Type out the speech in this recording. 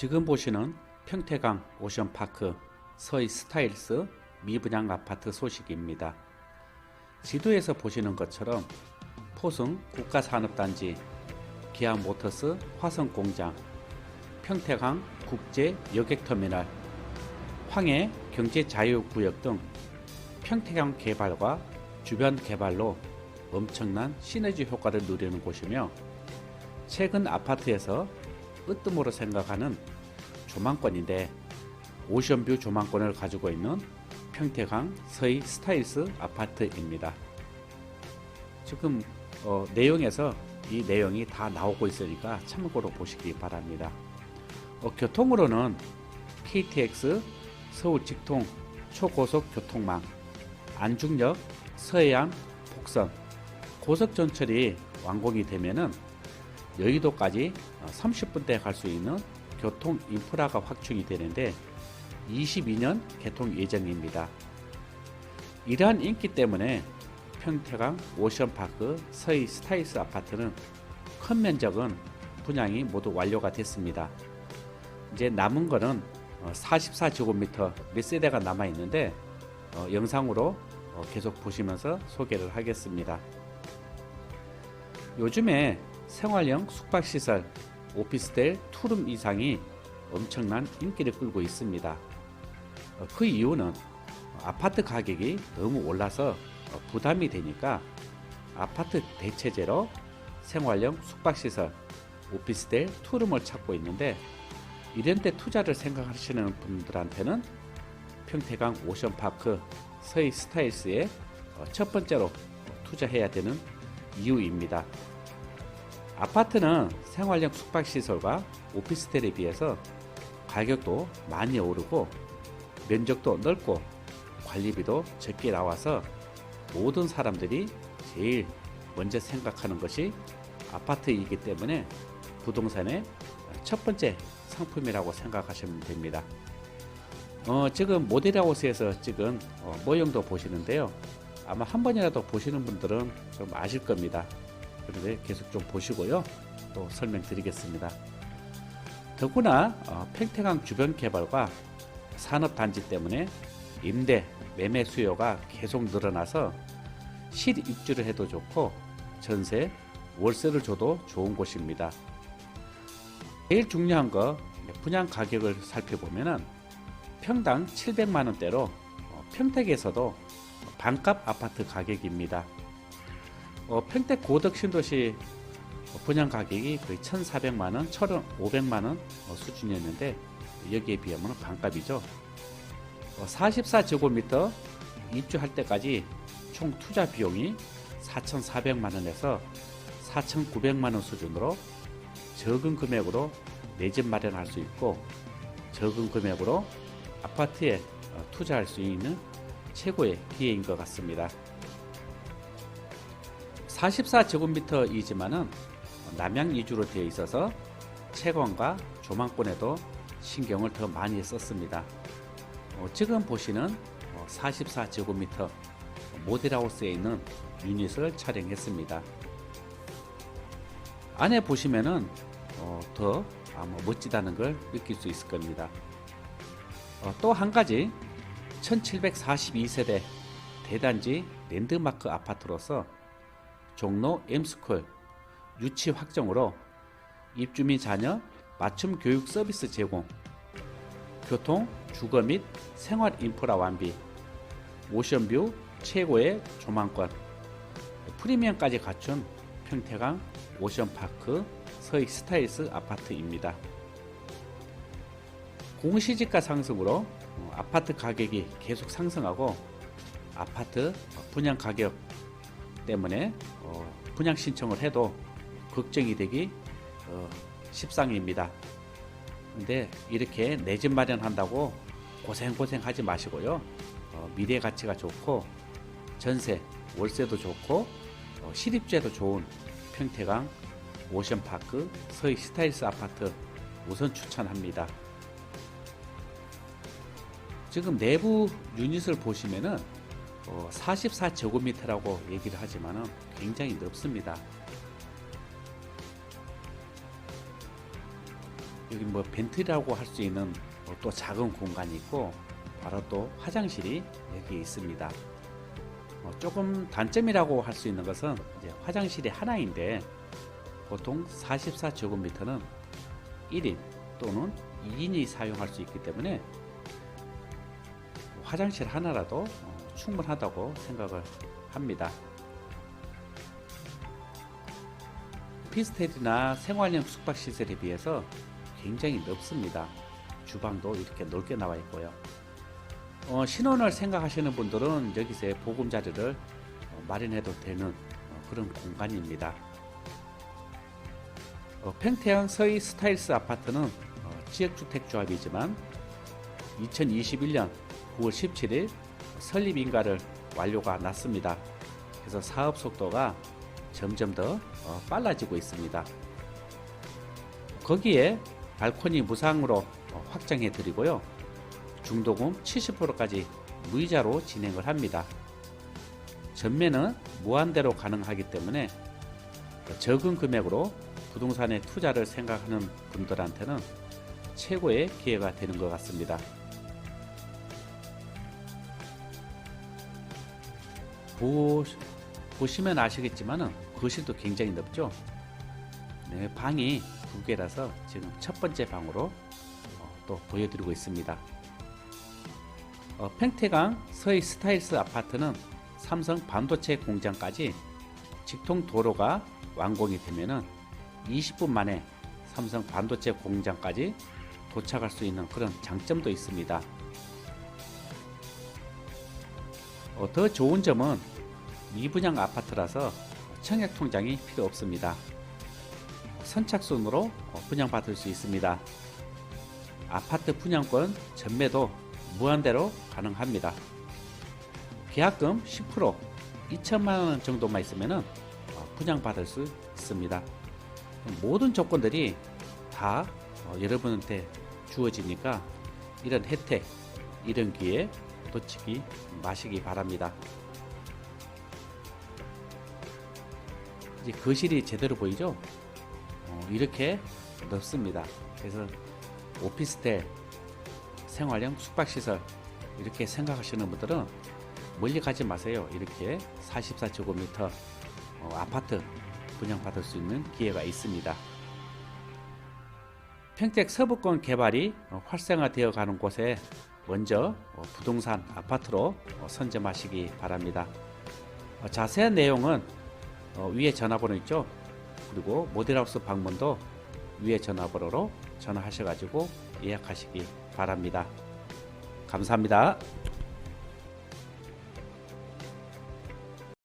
지금 보시는 평택강 오션파크 서희 스타일스 미분양 아파트 소식입니다. 지도에서 보시는 것처럼 포승 국가산업단지, 기아모터스 화성공장, 평택항 국제 여객터미널, 황해 경제자유구역 등 평택항 개발과 주변 개발로 엄청난 시너지 효과를 누리는 곳이며 최근 아파트에서 으뜸으로 생각하는 조망권인데 오션뷰 조망권을 가지고 있는 평택항 서희 스타일스 아파트입니다. 지금 어, 내용에서 이 내용이 다 나오고 있으니까 참고로 보시기 바랍니다. 어, 교통으로는 KTX 서울 직통 초고속 교통망, 안중역 서해안 복선, 고속 전철이 완공이 되면은 여의도까지 30분대 갈 수 있는 교통 인프라가 확충이 되는데 22년 개통 예정입니다. 이러한 인기 때문에 평택항 오션파크 서희 스타이스 아파트는 큰 면적은 분양이 모두 완료가 됐습니다. 이제 남은 거는 44제곱미터 몇 세대가 남아 있는데 어, 영상으로 어, 계속 보시면서 소개를 하겠습니다. 요즘에 생활형 숙박시설, 오피스텔 투룸 이상이 엄청난 인기를 끌고 있습니다. 어, 그 이유는 아파트 가격이 너무 올라서 어, 부담이 되니까 아파트 대체제로 생활형 숙박시설, 오피스텔 투룸을 찾고 있는데 이런 데 투자를 생각하시는 분들한테는 평택강 오션파크 서희 스타일스에 어, 첫 번째로 투자해야 되는 이유입니다. 아파트는 생활형 숙박시설과 오피스텔에 비해서 가격도 많이 오르고 면적도 넓고 관리비도 적게 나와서 모든 사람들이 제일 먼저 생각하는 것이 아파트이기 때문에 부동산의 첫 번째 상품이라고 생각하시면 됩니다. 어, 지금 모델하우스에서 찍은 어, 모형도 보시는데요. 아마 한 번이라도 보시는 분들은 좀 아실 겁니다. 그런데 계속 좀 보시고요. 또 설명드리겠습니다. 더구나 어, 팽택항 주변 개발과 산업단지 때문에 임대, 매매 수요가 계속 늘어나서 실 입주를 해도 좋고 전세, 월세를 줘도 좋은 곳입니다. 제일 중요한 거 분양 가격을 살펴보면은 평당 700만 원대로 어, 평택에서도 반값 아파트 가격입니다. 어, 평택 고덕 신도시 분양 가격이 거의 1,400만 원, 1,500만 원 어, 수준이었는데 여기에 비하면 반값이죠. 44제곱미터 입주할 때까지 총 투자 비용이 4,400만 원에서 4,900만 원 수준으로 적은 금액으로 내 집 마련할 수 있고 적은 금액으로 아파트에 어, 투자할 수 있는 최고의 기회인 것 같습니다. 44제곱미터이지만은 남양 이주로 되어 있어서 채광과 조망권에도 신경을 더 많이 썼습니다. 어, 지금 보시는 44제곱미터 모델하우스에 있는 유닛을 촬영했습니다. 안에 보시면은 어, 더 아마 멋지다는 걸 느낄 수 있을 겁니다. 어, 또한 가지 1742세대 대단지 랜드마크 아파트로서 종로 M스쿨 유치 확정으로 입주 민 자녀 맞춤 교육 서비스 제공 교통, 주거 및 생활 인프라 완비 오션뷰 최고의 조망권 프리미엄까지 갖춘 평택항 오션파크 서희 스타일스 아파트입니다. 공시지가 상승으로 어, 아파트 가격이 계속 상승하고 아파트 분양 가격 때문에 어, 분양 신청을 해도 걱정이 되기 어, 십상입니다. 근데 이렇게 내 집 마련한다고 고생고생 하지 마시고요. 미래 가치가 좋고 전세, 월세도 좋고 실입주에도 좋은 평택항 오션파크 서희 스타일스 아파트 우선 추천합니다. 지금 내부 유닛을 보시면은 44제곱미터라고 얘기를 하지만은 굉장히 넓습니다. 여기 뭐 벤트라고 할 수 있는 뭐또 작은 공간이 있고 바로 또 화장실이 여기 있습니다. 어, 조금 단점이라고 할 수 있는 것은 화장실이 하나인데 보통 44제곱미터는 1인 또는 2인이 사용할 수 있기 때문에 화장실 하나라도 어, 충분하다고 생각을 합니다. 피스텔이나 생활용 숙박시설에 비해서 굉장히 넓습니다. 주방도 이렇게 넓게 나와 있고요. 어, 신혼을 생각하시는 분들은 여기서 보금자리를 어, 마련해도 되는 어, 그런 공간입니다. 어, 팽태형 서희 스타일스 아파트는 어, 지역주택조합이지만 2021년 9월 17일 설립 인가를 완료가 났습니다. 그래서 사업 속도가 점점 더 어, 빨라지고 있습니다. 거기에 발코니 무상으로 어, 확장해 드리고요. 중도금 70%까지 무이자로 진행을 합니다. 전매는 무한대로 가능하기 때문에 적은 금액으로 부동산에 투자를 생각하는 분들한테는 최고의 기회가 되는 것 같습니다. 보, 보시면 아시겠지만은 거실도 굉장히 넓죠. 네, 방이 두 개라서 지금 첫 번째 방으로 어, 또 보여드리고 있습니다. 어, 팽태강 서희 스타일스 아파트는 삼성 반도체 공장까지 직통 도로가 완공이 되면은 20분 만에 삼성 반도체 공장까지 도착할 수 있는 그런 장점도 있습니다. 더 좋은 점은 미분양 아파트라서 청약 통장이 필요 없습니다. 선착순으로 어, 분양받을 수 있습니다. 아파트 분양권 전매도 무한대로 가능합니다. 계약금 10% 2천만 원 정도만 있으면 분양받을 수 있습니다. 모든 조건들이 다 어, 여러분한테 주어지니까 이런 혜택, 이런 기회 놓치기 마시기 바랍니다. 이제 거실이 제대로 보이죠? 어, 이렇게 넓습니다. 그래서 오피스텔, 생활형 숙박시설 이렇게 생각하시는 분들은 멀리 가지 마세요. 이렇게 44제곱미터 어, 아파트 분양받을 수 있는 기회가 있습니다. 평택 서부권 개발이 어, 활성화되어 가는 곳에 먼저 어, 부동산 아파트로 어, 선점하시기 바랍니다. 어, 자세한 내용은 어, 위에 전화번호 있죠? 그리고 모델하우스 방문도 위에 전화번호로 전화하셔가지고 예약하시기 바랍니다. 감사합니다.